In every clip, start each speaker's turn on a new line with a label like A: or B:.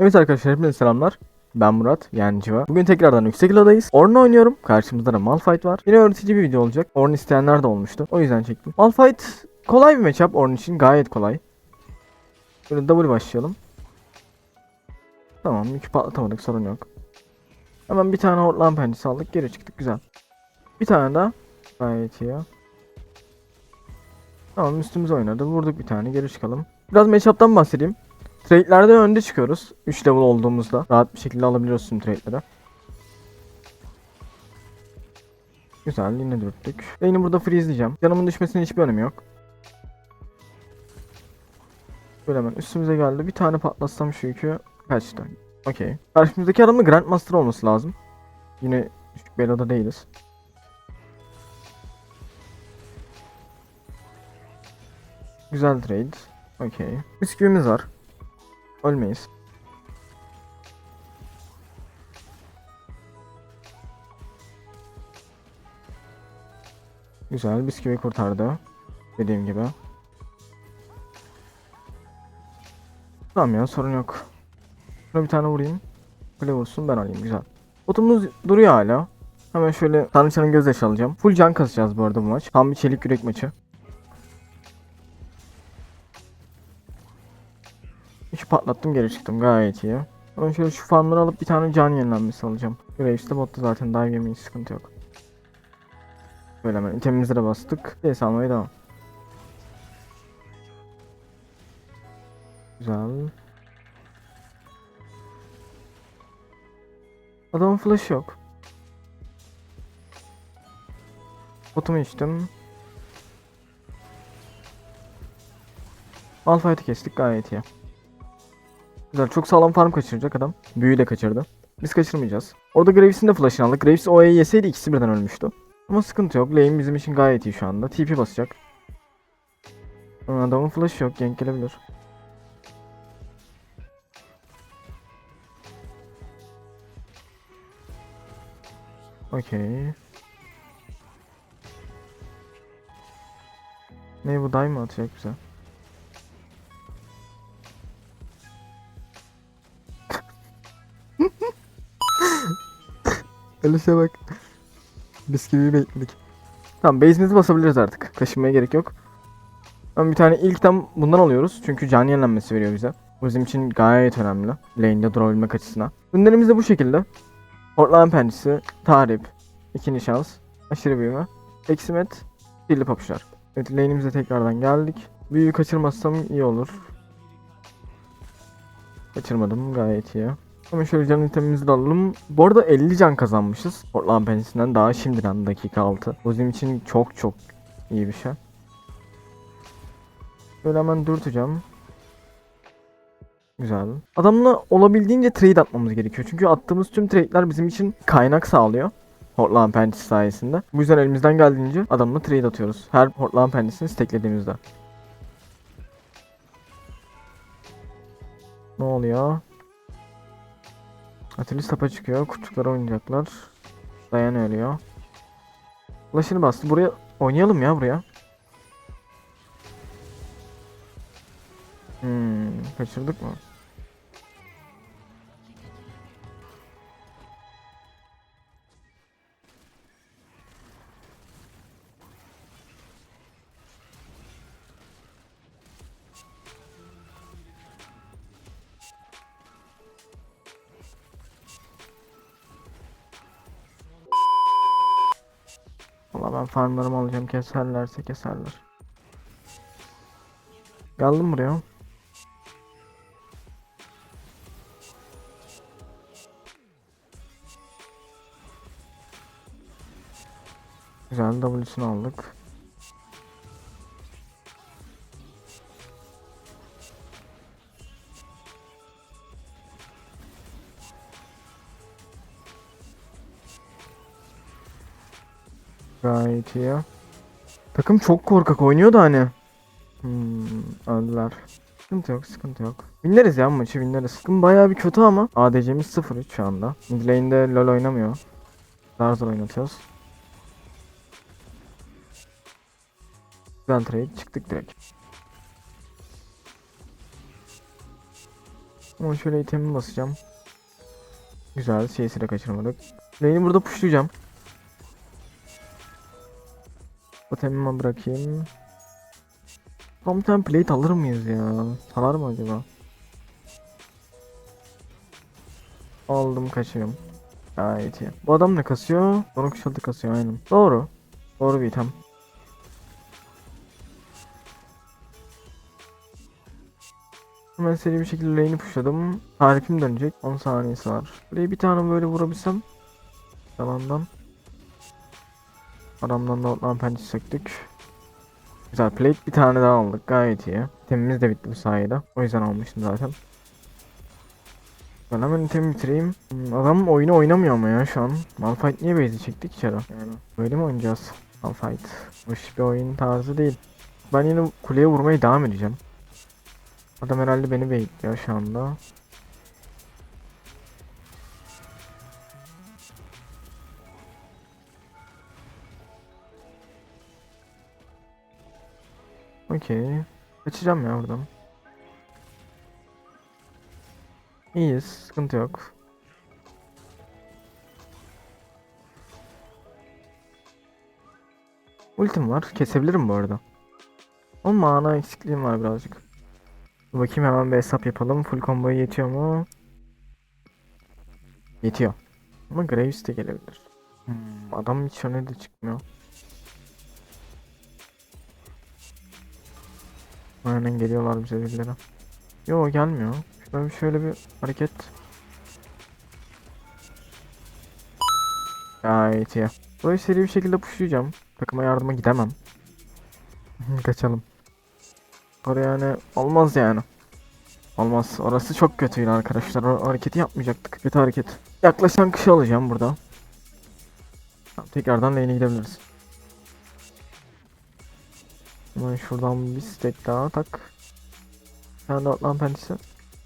A: Evet arkadaşlar hepinize selamlar. Ben Murat yani Civa. Bugün tekrardan yüksek iladayız. Ornn oynuyorum. Karşımızda da Malphite var. Yine öğretici bir video olacak. Ornn isteyenler de olmuştu. O yüzden çektim. Malphite kolay bir matchup. Ornn için gayet kolay. Böyle double başlayalım. Tamam yükü patlatamadık sorun yok. Hemen bir tane hortlan pençesi aldık. Geri çıktık güzel. Bir tane daha. Gayet iyi. Tamam üstümüze oynadı. Vurduk bir tane geri çıkalım. Biraz matchup'tan bahsedeyim. Trade'lerde önde çıkıyoruz. 3 level olduğumuzda. Rahat bir şekilde alabiliyoruz tüm trade'leri. Güzel yine dürttük. Lane'i burada freezeleyeceğim. Canımın düşmesinin hiçbir önemi yok. Böyle hemen üstümüze geldi. Bir tane patlatsam şu yükü kaçtı. Okey. Karşımızdaki adamın Grandmaster olması lazım. Yine düşük beloda değiliz. Güzel trade. Okey. Bisküvimiz var. Ölmeyiz. Güzel bisküvi kurtardı. Dediğim gibi. Tamam ya sorun yok. Şuna bir tane vurayım. Kule vursun ben alayım güzel. Botumuz duruyor hala. Hemen şöyle Tanrıçanın gözyaşı alacağım. Full can kasacağız bu arada bu maç. Tam bir çelik yürek maçı. Patlattım geri çıktım gayet iyi. Ben şöyle şu farmları alıp bir tane can yenilenmesi alacağım. Graves de botta zaten dive yemeyi sıkıntı yok. Böyle hemen itemimizi de bastık. CS almaya devam. Güzel. Adamın flash yok. Botumu içtim. Malphite'i kestik gayet iyi. Güzel çok sağlam farm kaçıracak adam. Büyüyle kaçırdı. Biz kaçırmayacağız. Orada Graves'in de flash'ını aldık. Graves OA'yı yeseydi ikisi birden ölmüştü. Ama sıkıntı yok. Lane bizim için gayet iyi şu anda. TP basacak. Adamın flash'ı yok. Gank gelebilir. Okey. Ne bu dive mı atacak bize? Ölüşe bak. Bisküviyi bekledik. Tamam base'imizi basabiliriz artık. Kaşınmaya gerek yok. Ama bir tane ilkten bundan alıyoruz. Çünkü can yenilenmesi veriyor bize. Bu bizim için gayet önemli. Lane'de durabilmek açısından. Ürünlerimiz de bu şekilde. Hortlayan pençesi, tahrip, ikinci şans, aşırı büyüme, eksimet, pilli papuçlar. Evet lane'imize tekrardan geldik. Büyüyü kaçırmazsam iyi olur. Kaçırmadım gayet iyi. Ama şöyle can itemimizi de alalım. Bu arada 50 can kazanmışız. Portland penisinden daha şimdiden dakika 6. Bu bizim için çok çok iyi bir şey. Böyle hemen dürteceğim. Güzel. Adamla olabildiğince trade atmamız gerekiyor. Çünkü attığımız tüm trade'ler bizim için kaynak sağlıyor. Hortland pençesi sayesinde. Bu yüzden elimizden geldiğince adamla trade atıyoruz. Her Hortland pençesini stacklediğimizde. Ne oluyor? Atilla tapa çıkıyor. Kurtçuklara oynayacaklar. Dayan ölüyor. Ulaşını bastı. Buraya oynayalım ya buraya. Hmm, kaçırdık mı? Farmlarımı alacağım keserlerse keserler. Geldim buraya. Güzel W'sunu aldık. Gayet iyi. Takım çok korkak oynuyor da hani. Hmm, öldüler. Sıkıntı yok, sıkıntı yok. Winleriz ya maçı winleriz. Takım bayağı bir kötü ama ADC'miz 0-3 şu anda. Mid lane'de LoL oynamıyor. Zar zor oynatıyoruz. Güzel trade çıktık direkt. Ama şöyle itemi basacağım. Güzel. CS'i de kaçırmadık. Lane'i burada pushlayacağım. Totemimi bırakayım. Tam plate alır mıyız ya? Salar mı acaba? Aldım kaçıyorum. Gayet iyi. Bu adam ne kasıyor? Donuk şıltı kasıyor aynen. Doğru. Doğru bir item. Hemen seri bir şekilde lane'i pushladım. Tarifim dönecek. 10 saniyesi var. Buraya bir tane böyle vurabilsem. Yalandan. Adamdan da otlan pençe söktük. Güzel plate bir tane daha aldık. Gayet iyi. Temimiz de bitti bu sayede. O yüzden almıştım zaten. Ben hemen itemi bitireyim. Hmm, Adam oyunu oynamıyor ama ya şu an. Malphite niye base'i çektik içeri? Yani böyle mi oynayacağız? Malphite. Hoş bir oyun tarzı değil. Ben yine kuleye vurmaya devam edeceğim. Adam herhalde beni bekliyor şu anda. Okey. Kaçacağım ya oradan. İyiyiz. Sıkıntı yok. Ultim var. Kesebilirim bu arada. Ama mana eksikliğim var birazcık. Bakayım hemen bir hesap yapalım. Full combo'ya yetiyor mu? Yetiyor. Ama Graves de gelebilir. Hmm, adam hiç öne de çıkmıyor. Aynen geliyorlar bize birileri. Yo gelmiyor. Bir, şöyle bir hareket. Gayet iyi. Burayı seri bir şekilde pushlayacağım. Takıma yardıma gidemem. Kaçalım. Oraya yani olmaz yani. Olmaz. Orası çok kötüydü arkadaşlar. O hareketi yapmayacaktık. Kötü hareket. Yaklaşan kışı alacağım burada. Tekrardan lane'e gidebiliriz. Hemen şuradan bir stack daha tak. Bir de atlan pençesi.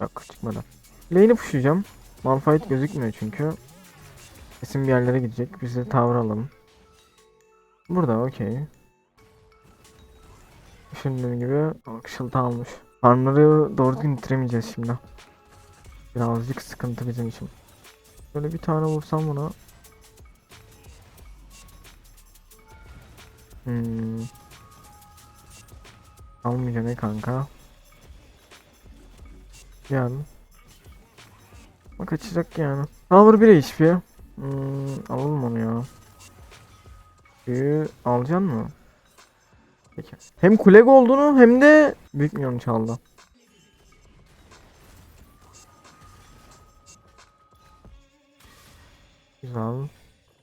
A: Yok çıkmadı. Lane'i pushlayacağım. Malphite gözükmüyor çünkü. Kesin bir yerlere gidecek. Biz de tower alalım. Burada okey. Düşündüğüm gibi akışıltı almış. Farmları doğru düzgün bitiremeyeceğiz şimdi. Birazcık sıkıntı bizim için. Böyle bir tane vursam buna. Hmm. Almayacağım ne kanka. Gel. Ama kaçacak yani. Tower 1 HP. Hmm, alalım onu ya. Büyü alacaksın mı? Peki. Hem kuleg olduğunu hem de büyük milyon çaldı. Güzel.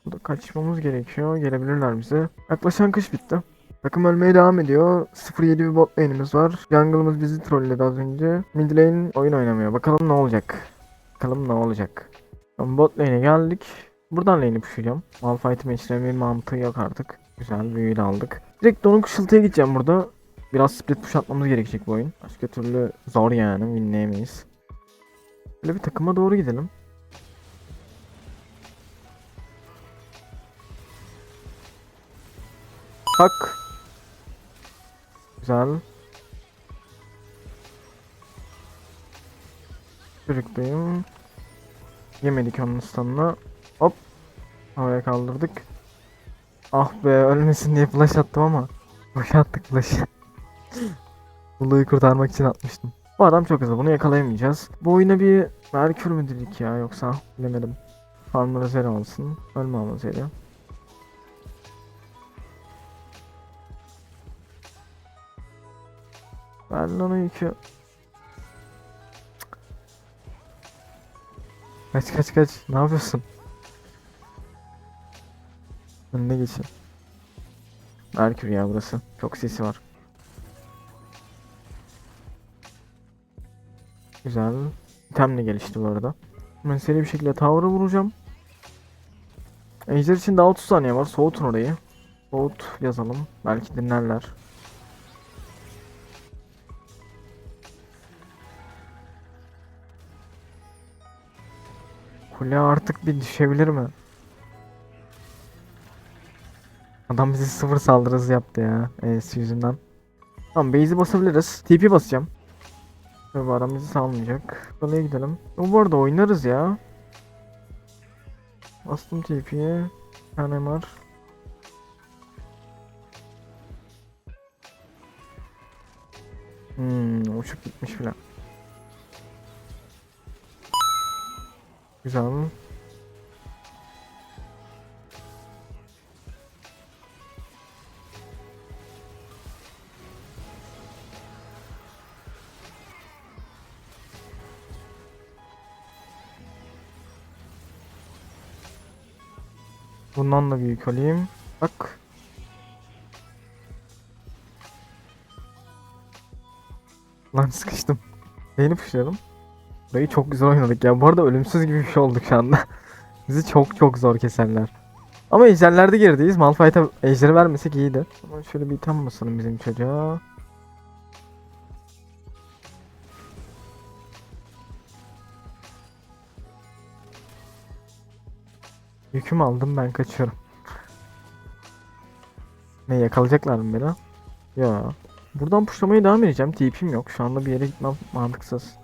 A: Burada kaçmamız gerekiyor. Gelebilirler bize. Yaklaşan kış bitti. Takım ölmeye devam ediyor. 0-7 bir bot lane'imiz var. Jungle'ımız bizi trolledi az önce. Mid lane oyun oynamıyor. Bakalım ne olacak. Bakalım ne olacak. Bot lane'e geldik. Buradan lane'i pushlayacağım. Malphite'ı meçlemenin mantığı yok artık. Güzel büyüyü de aldık. Direkt donuk ışıltıya gideceğim burada. Biraz split push atmamız gerekecek bu oyun. Başka türlü zor yani winleyemeyiz. Böyle bir takıma doğru gidelim. Tak. Güzel. Çocuklayım. Yemedik onun stun'ını. Hop. Havaya kaldırdık. Ah be ölmesin diye flash attım ama. Boşa attık flash'ı. Bulu'yu kurtarmak için atmıştım. Bu adam çok hızlı bunu yakalayamayacağız. Bu oyuna bir Merkür mü dedik ya yoksa bilemedim. Farmer Zeri olsun. Ölme ama Zeri. Ver lan yükü. Kaç kaç kaç. Ne yapıyorsun? Önüne geçin. Merkür ya burası. Çok sesi var. Güzel. İtemle gelişti bu arada. Ben seri bir şekilde tower'ı vuracağım. Ejder için daha 30 saniye var. Soğutun orayı. Soğut yazalım. Belki dinlerler. Kule artık bir düşebilir mi? Adam bizi sıfır saldırısı yaptı ya. E'si yüzünden. Tamam base'i basabiliriz. TP basacağım. Tabi adam bizi salmayacak. Kaleye gidelim. Bu arada oynarız ya. Bastım TP'ye. Tane var. Hmm, uçup gitmiş bile. Güzel. Bundan da büyük alayım. Bak. Lan sıkıştım. Beni puşlayalım. Burayı çok güzel oynadık ya. Bu arada ölümsüz gibi bir şey olduk şu anda. Bizi çok çok zor keserler. Ama ejderlerde gerideyiz. Malphite'a ejderi vermesek iyiydi. Ama şöyle bir item basalım bizim çocuğa. Yükümü aldım ben kaçıyorum. Ne yakalayacaklar mı beni? Ya. Buradan puşlamaya devam edeceğim. TP'm yok. Şu anda bir yere gitmem mantıksız.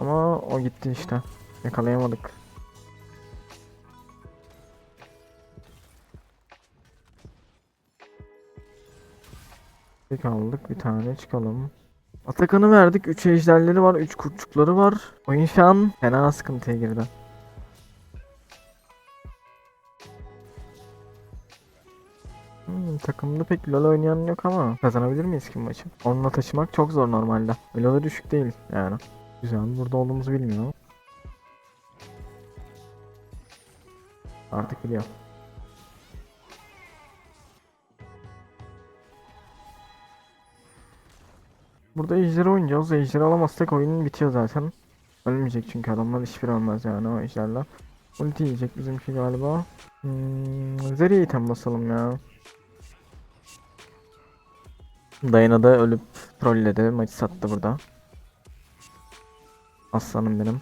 A: Ama o gitti işte. Yakalayamadık. Bir aldık bir tane çıkalım. Atakan'ı verdik. 3 ejderleri var. 3 kurtçukları var. Oyun şu an fena sıkıntıya girdi. Hmm, takımda pek LoL oynayan yok ama kazanabilir miyiz ki maçı? Onunla taşımak çok zor normalde. LoL'e düşük değil yani. Güzel burada olduğumuzu bilmiyor. Artık biliyor. Burada ejderi oynayacağız. Ejderi alamazsak oyun bitiyor zaten. Ölmeyecek çünkü adamlar hiçbir olmaz yani o ejderler. Ulti yiyecek bizimki galiba. Hmm, Zeri'ye item basalım ya. Dayana da ölüp trolledi. Maçı sattı burada. Aslanım benim.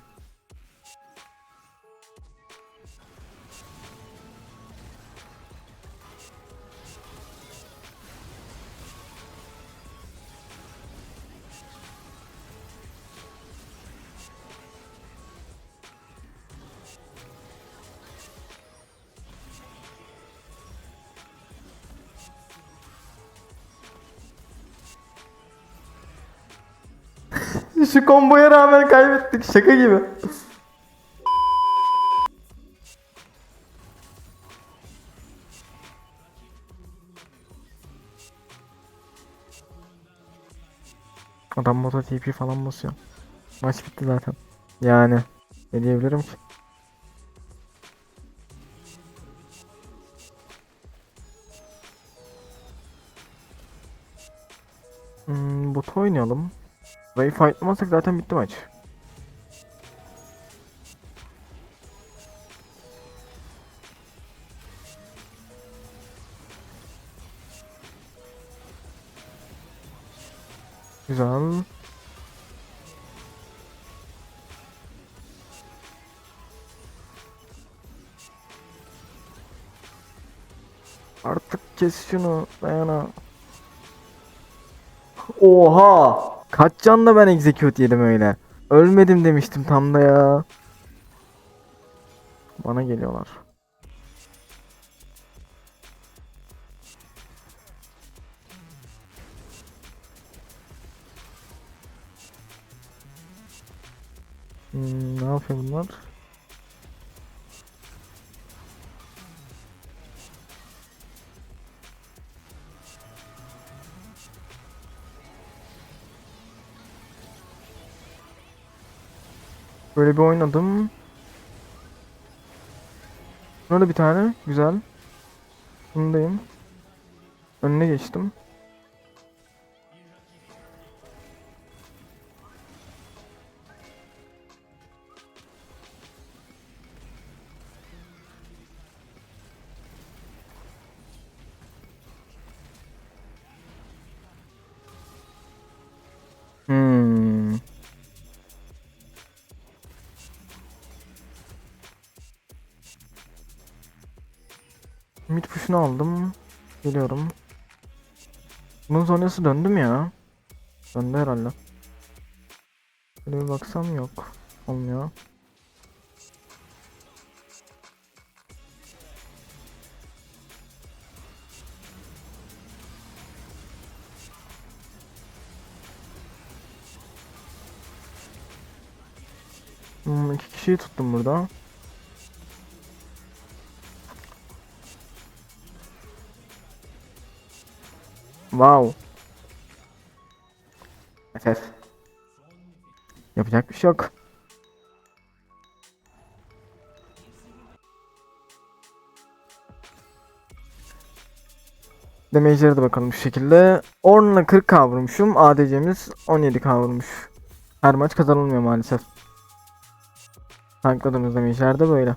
A: Şu komboya rağmen kaybettik şaka gibi. Adam moto TP falan basıyor. Maç bitti zaten. Yani ne diyebilirim ki? Hmm, bot oynayalım. Burayı fightlamazsak zaten bitti maç. Güzel. Artık kes şunu dayana. Oha! Kaç canla ben execute yedim öyle. Ölmedim demiştim tam da ya. Bana geliyorlar. Hmm, ne yapıyor bunlar? Böyle bir oynadım. Burada bir tane. Güzel. Bundayım. Önüne geçtim. Mid push'unu aldım. Geliyorum. Bunun sonrası döndüm ya. Döndü herhalde. Şöyle bir baksam yok. Olmuyor. Hmm, iki kişiyi tuttum burada. Wow. Efes. Yapacak bir şey yok. Damage'lere de bakalım şu şekilde. Ornn'la 40k vurmuşum. ADC'miz 17k vurmuş. Her maç kazanılmıyor maalesef. Tankladığımız damage'ler de böyle.